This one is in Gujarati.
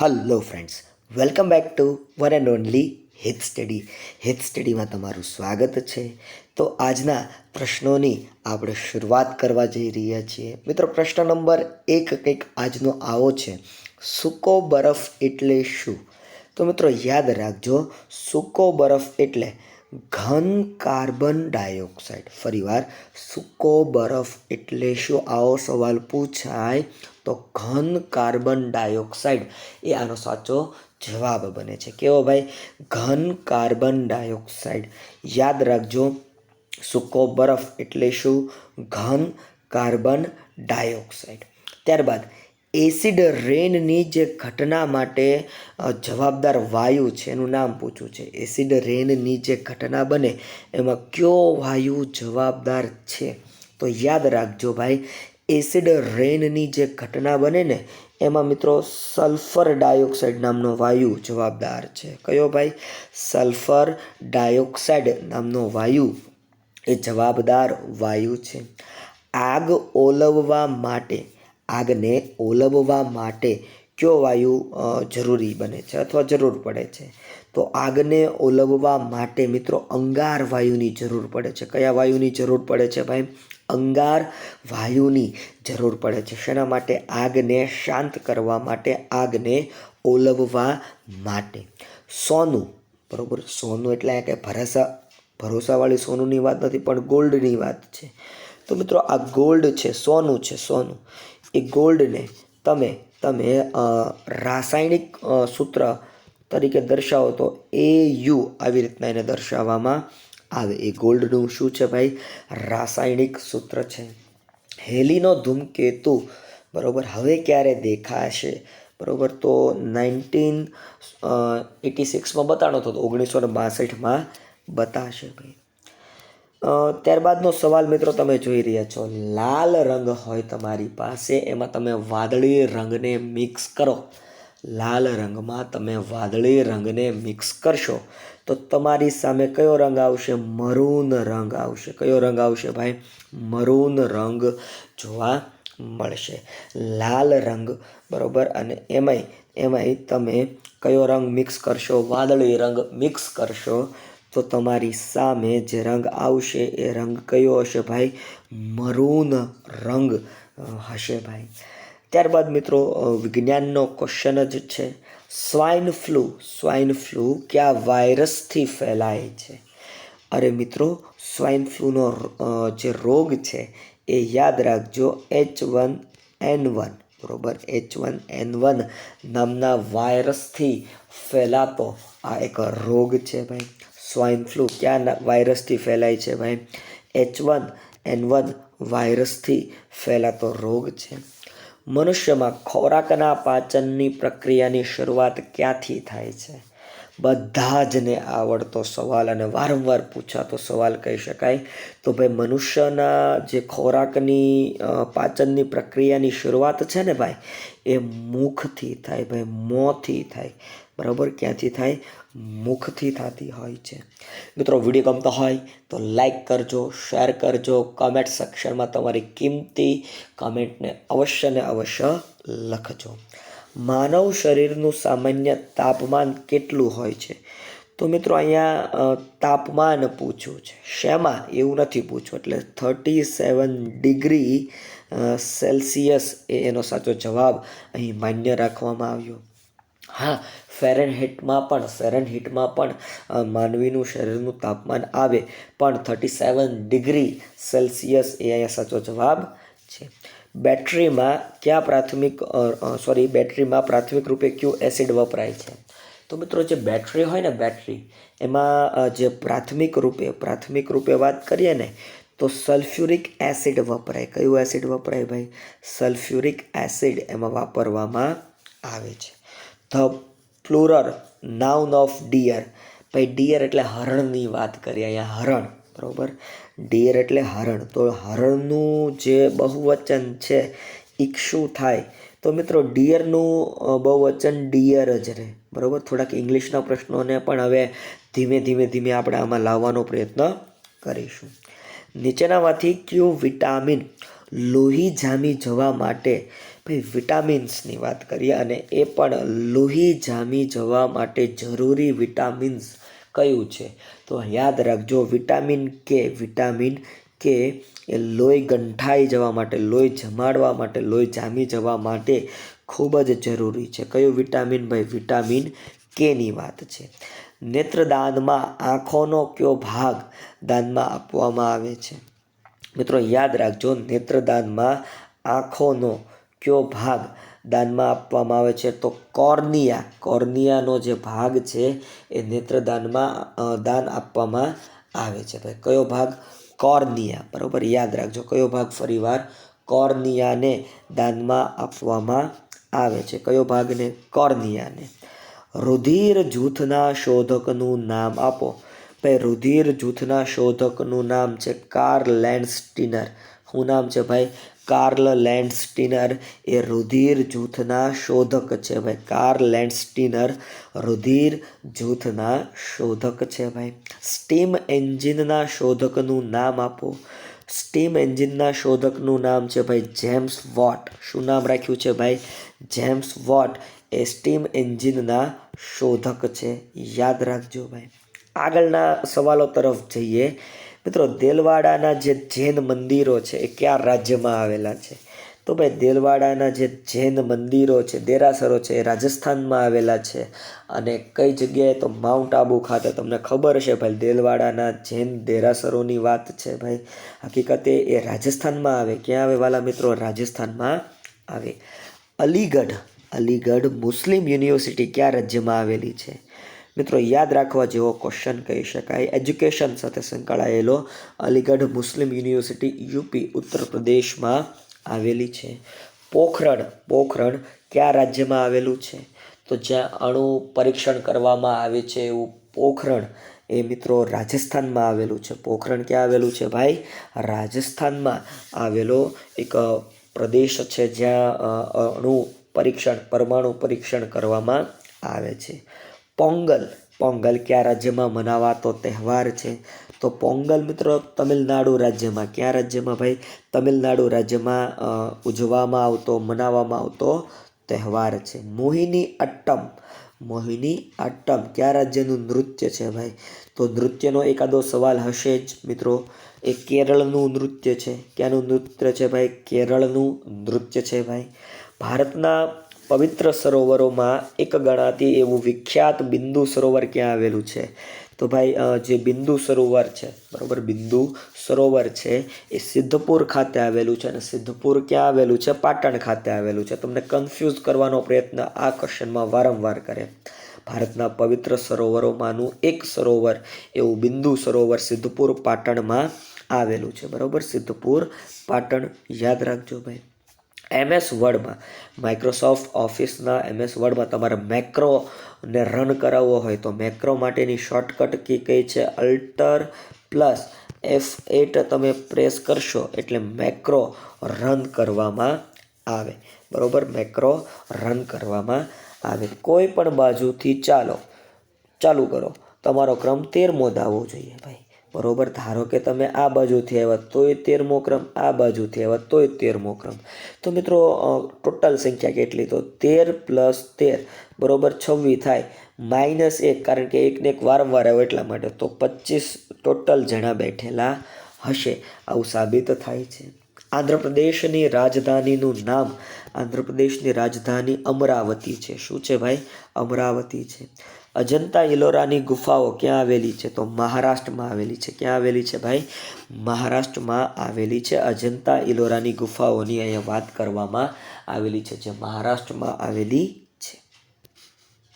Hello friends welcome back to one and only Hit study Hit સ્ટડીમાં તમારું સ્વાગત છે. તો આજના પ્રશ્નોની આપણે શરૂઆત કરવા જઈ રહ્યા છીએ. મિત્રો, પ્રશ્ન નંબર એક કંઈક આજનો આવો છે. સૂકો બરફ એટલે શું? તો મિત્રો, યાદ રાખજો. સૂકો બરફ એટલે ઘન કાર્બન ડાયોક્સાઇડ. ફરીવાર, સૂકો બરફ એટલે શું? આવો સવાલ પૂછાય તો ઘન કાર્બન ડાયોક્સાઇડ એ આનો સાચો જવાબ બને છે. કેવો ભાઈ? ઘન કાર્બન ડાયોક્સાઇડ. યાદ રાખજો, સૂકો બરફ એટલે શું? ઘન કાર્બન ડાયોક્સાઇડ. ત્યારબાદ એસિડ રેનની જે ઘટના માટે જવાબદાર વાયુ છે, એનું નામ પૂછવું છે. એસિડ રેનની જે ઘટના બને, એમાં કયો વાયુ જવાબદાર છે? તો યાદ રાખજો ભાઈ, એસિડ રેનની જે ઘટના બને ને, એમાં મિત્રો સલ્ફર ડાયોક્સાઇડ નામનો વાયુ જવાબદાર છે. કયો ભાઈ? સલ્ફર ડાયોક્સાઇડ નામનો વાયુ એ જવાબદાર વાયુ છે. આગ ઓલવવા માટે આગને ઓલવવા માટે કયો વાયુ જરૂરી બને છે અથવા જરૂર પડે છે? તો આગને ઓલવવા માટે મિત્રો અંગાર વાયુની જરૂર પડે છે. કયા વાયુની જરૂર પડે છે ભાઈ? અંગાર વાયુની જરૂર પડે છે. શેના માટે? આગને શાંત કરવા માટે, આગને ઓલવવા માટે. સોનું, બરાબર? સોનું એટલે કે ભરોસા, ભરોસાવાળી સોનુંની વાત નથી, પણ ગોલ્ડની વાત છે. તો મિત્રો આ ગોલ્ડ છે, સોનું છે, સોનું. એ ગોલ્ડને તમે તમે રાસાયણિક સૂત્ર તરીકે દર્શાવો તો એ યુ આવી રીતના એને દર્શાવવામાં આવે. એ ગોલ્ડનું શું છે ભાઈ? રાસાયણિક સૂત્ર છે. હેલીનો ધૂમકેતુ, બરાબર, હવે ક્યારે દેખાશે? બરાબર, તો નાઇન્ટીન એટી સિક્સમાં બતાડો તો ઓગણીસો ને બાસઠમાં બતાશે ભાઈ. ત્યારબાદનો સવાલ મિત્રો તમે જોઈ રહ્યા છો. લાલ રંગ હોય તમારી પાસે, એમાં તમે વાદળી રંગને મિક્સ કરો. લાલ રંગમાં તમે વાદળી રંગને મિક્સ કરશો, તો તમારી સામે કયો રંગ આવશે? મરૂન રંગ આવશે. કયો રંગ આવશે ભાઈ? મરૂન રંગ જોવા મળશે. લાલ રંગ, બરાબર? અને એમાંય એમાંય તમે કયો રંગ મિક્સ કરશો? વાદળી રંગ મિક્સ કરશો તો તમારી સામે જે રંગ આવશે એ રંગ કયો હશે ભાઈ? મરૂન રંગ હશે ભાઈ. ત્યારબાદ મિત્રો વિજ્ઞાનનો ક્વેશ્ચન જ છે. સ્વાઇન ફ્લૂ સ્વાઇન ફ્લૂ કયા વાયરસથી ફેલાય છે? અરે મિત્રો સ્વાઇન ફ્લૂનો જે રોગ છે એ યાદ રાખજો, એચ વન એન વન, બરોબર? એચ વન એન વન નામના વાયરસથી ફેલાતો આ એક રોગ છે ભાઈ. સ્વાઇન ફ્લૂ ક્યાં વાયરસથી ફેલાય છે ભાઈ? એચ વન એન વન વાયરસથી ફેલાતો રોગ છે. મનુષ્યમાં ખોરાકના પાચનની પ્રક્રિયાની શરૂઆત ક્યાંથી થાય છે? બધા જને આવડતો સવાલ અને વારંવાર પૂછાતો સવાલ કહી શકાય. તો ભાઈ, મનુષ્યના જે ખોરાકની પાચનની પ્રક્રિયાની શરૂઆત છે ને ભાઈ, એ મુખથી થાય ભાઈ, મોંથી થાય. બરાબર? ક્યાંથી થાય? મુખથી થતી હોય છે. મિત્રો, વીડિયો ગમતો હોય તો લાઈક કરજો, શેર કરજો કમેન્ટ સેક્શનમાં તમારી કિંમતી કમેન્ટને અવશ્ય ને અવશ્ય લખજો. માનવ શરીરનું સામાન્ય તાપમાન કેટલું હોય છે? તો મિત્રો અહીંયા તાપમાન પૂછ્યું છે. શેમાં? એવું નથી પૂછ્યું. એટલે થર્ટી સેવન ડિગ્રી સેલ્સિયસ એ એનો સાચો જવાબ અહીં માન્ય રાખવામાં આવ્યો. હા, ફેરનહીટમાં પણ ફેરનહીટમાં પણ માનવીનું શરીરનું તાપમાન આવે. પણ થર્ટી સેવન ડિગ્રી સેલ્સિયસ એ અહીંયા સાચો જવાબ છે. બેટરીમાં કયા પ્રાથમિક સોરી બેટરીમાં પ્રાથમિક રૂપે કયું એસિડ વપરાય છે? તો મિત્રો જે બેટરી હોય ને બેટરી, એમાં જે પ્રાથમિક રૂપે પ્રાથમિક રૂપે વાત કરીએ ને, તો સલ્ફ્યુરિક એસિડ વપરાય. કયું એસિડ વપરાય ભાઈ? સલ્ફ્યુરિક એસિડ એમાં વાપરવામાં આવે છે. The plural noun of deer. ભાઈ, ડિયર એટલે હરણની વાત કરીએ, અહીંયા હરણ, બરાબર? ડિયર એટલે હરણ. તો હરણનું જે બહુવચન છે ઈક્ષુ થાય? તો મિત્રો ડિયરનું બહુવચન ડિયર જ રહે. બરાબર? થોડાક ઇંગ્લિશના પ્રશ્નોને પણ હવે ધીમે ધીમે ધીમે આપણે આમાં લાવવાનો પ્રયત્ન કરીશું. નીચેનામાંથી કયું વિટામિન લોહી જામી જવા માટે? ભાઈ, વિટામિન્સની વાત કરીએ અને એ પણ લોહી જામી જવા માટે જરૂરી વિટામિન્સ કયું છે? તો યાદ રાખજો, વિટામિન કે વિટામિન કે એ લોહી ગંઠાઈ જવા માટે, લોહી જમાડવા માટે, લોહી જામી જવા માટે ખૂબ જ જરૂરી છે. કયું વિટામિન? ભાઈ, વિટામિન કેની વાત છે. નેત્રદાનમાં આંખોનો કયો ભાગ દાનમાં આપવામાં આવે છે? મિત્રો, યાદ રાખજો, નેત્રદાનમાં આંખોનો કયો ભાગ દાનમાં આપવામાં આવે છે. તો કોર્નિયા, કોર્નિયાનો જે ભાગ છે, એ નેત્રદાનમાં દાન આપવામાં આવે છે. ભાઈ કયો ભાગ? કોર્નિયા. બરાબર? યાદ રાખજો. કયો ભાગ ફરીવાર? કોર્નિયાને દાનમાં આપવામાં આવે છે. કયો ભાગને? કોર્નિયાને. રુધિર જૂથના શોધકનું નામ આપો. ભાઈ રુધિર જૂથના શોધકનું નામ છે કાર્લ લેન્ડસ્ટીનર શું નામ છે ભાઈ? કાર્લ લેન્ડસ્ટીનર એ રુધિર જૂથના શોધક છે ભાઈ. કાર્લ લેન્ડસ્ટીનર રુધિર જૂથના શોધક છે ભાઈ. સ્ટીમ એન્જિનના શોધકનું નામ આપો. સ્ટીમ એન્જિનના શોધકનું નામ છે ભાઈ જેમ્સ વોટ. શું નામ રાખ્યું છે ભાઈ? જેમ્સ વોટ એ સ્ટીમ એન્જિનના શોધક છે. યાદ રાખજો ભાઈ. આગળના સવાલો તરફ જઈએ. મિત્રો, દેલવાડાના જે જૈન મંદિરો છે, એ કયા રાજ્યમાં આવેલા છે? તો ભાઈ, દેલવાડાના જે જૈન મંદિરો છે, દેરાસરો છે, એ રાજસ્થાનમાં આવેલા છે. અને કઈ જગ્યાએ તો માઉન્ટ આબુ ખાતે તમને ખબર હશે ભાઈ, દેલવાડાના જૈન દેરાસરોની વાત છે ભાઈ. હકીકતે એ રાજસ્થાનમાં આવે. ક્યાં આવે વાલા મિત્રો? રાજસ્થાનમાં આવે. અલીગઢ અલીગઢ મુસ્લિમ યુનિવર્સિટી કયા રાજ્યમાં આવેલી છે? મિત્રો, યાદ રાખવા જેવો ક્વેશ્ચન કહી શકાય. એજ્યુકેશન સાથે સંકળાયેલો અલીગઢ મુસ્લિમ યુનિવર્સિટી, યુપી, ઉત્તર પ્રદેશમાં આવેલી છે. પોખરણ પોખરણ કયા રાજ્યમાં આવેલું છે? તો જ્યાં અણુ પરીક્ષણ કરવામાં આવે છે એવું પોખરણ એ મિત્રો રાજસ્થાનમાં આવેલું છે. પોખરણ ક્યાં આવેલું છે ભાઈ? રાજસ્થાનમાં આવેલો એક પ્રદેશ છે જ્યાં અણુ પરીક્ષણ, પરમાણુ પરીક્ષણ કરવામાં આવે છે. પોંગલ. પોંગલ કયા રાજ્યમાં મનાવાતો તહેવાર છે? તો પોંગલ મિત્રો તમિલનાડુ રાજ્યમાં. કયા રાજ્યમાં ભાઈ? તમિલનાડુ રાજ્યમાં ઉજવવામાં આવતો, મનાવવામાં આવતો તહેવાર છે. મોહિની અટ્ટમ મોહિની અટ્ટમ કયા રાજ્યનું નૃત્ય છે ભાઈ? તો નૃત્યનો એકાદો સવાલ હશે જ મિત્રો. એ કેરળનું નૃત્ય છે. ક્યાંનું નૃત્ય છે ભાઈ? કેરળનું નૃત્ય છે ભાઈ. ભારતના પવિત્ર સરોવરોમાં એક ગણાતી એવું વિખ્યાત બિંદુ સરોવર ક્યાં આવેલું છે? તો ભાઈ જે બિંદુ સરોવર છે, બરોબર? બિંદુ સરોવર છે, એ સિદ્ધપુર ખાતે આવેલું છે અને સિદ્ધપુર ક્યાં આવેલું છે? પાટણ ખાતે આવેલું છે. તમને કન્ફ્યુઝ કરવાનો પ્રયત્ન આ ક્વેશ્ચનમાં વારંવાર કરે. ભારતના પવિત્ર સરોવરોમાંનું એક સરોવર એવું બિંદુ સરોવર સિદ્ધપુર પાટણમાં આવેલું છે. બરોબર? સિદ્ધપુર પાટણ. યાદ રાખજો ભાઈ. એમએસ વર્ડમાં. માઇક્રોસોફ્ટ ઓફિસના એમએસ વર્ડમાં તમારે મેક્રોને રન કરાવવો હોય તો મેક્રો માટેની શોર્ટકટ કી કઈ છે? અલ્ટર પ્લસ એફ એટ તમે પ્રેસ કરશો એટલે મેક્રો રન કરવામાં આવે. બરાબર? મેક્રો રન કરવામાં આવે. કોઈ પણ બાજુથી ચાલો, ચાલુ કરો. તમારો ક્રમ તેરમો દાવો જોઈએ ભાઈ. બરોબર? ધારો કે તમે આ બાજુથી આવ્યા, તોય તેરમો ક્રમ આ બાજુથી આવ્યા, તોય તેરમો ક્રમ તો મિત્રો ટોટલ સંખ્યા કેટલી? તો તેર પ્લસ તેર, બરોબર? છવ્વીસ થાય. માઇનસ એક, કારણ કે એકને એક વારંવાર આવ્યો એટલા માટે. તો પચીસ ટોટલ જણા બેઠેલા હશે. આવું સાબિત થાય છે. આંધ્રપ્રદેશની રાજધાનીનું નામ, આંધ્રપ્રદેશની રાજધાની અમરાવતી છે. શું છે ભાઈ? અમરાવતી છે. અજંતા ઇલોરાની ગુફાઓ ક્યાં આવેલી છે? તો મહારાષ્ટ્રમાં આવેલી છે. ક્યાં આવેલી છે ભાઈ? મહારાષ્ટ્રમાં આવેલી છે અજંતા ઇલોરાની ગુફાઓની અહીંયા વાત કરવામાં આવેલી છે. જે મહારાષ્ટ્રમાં આવેલી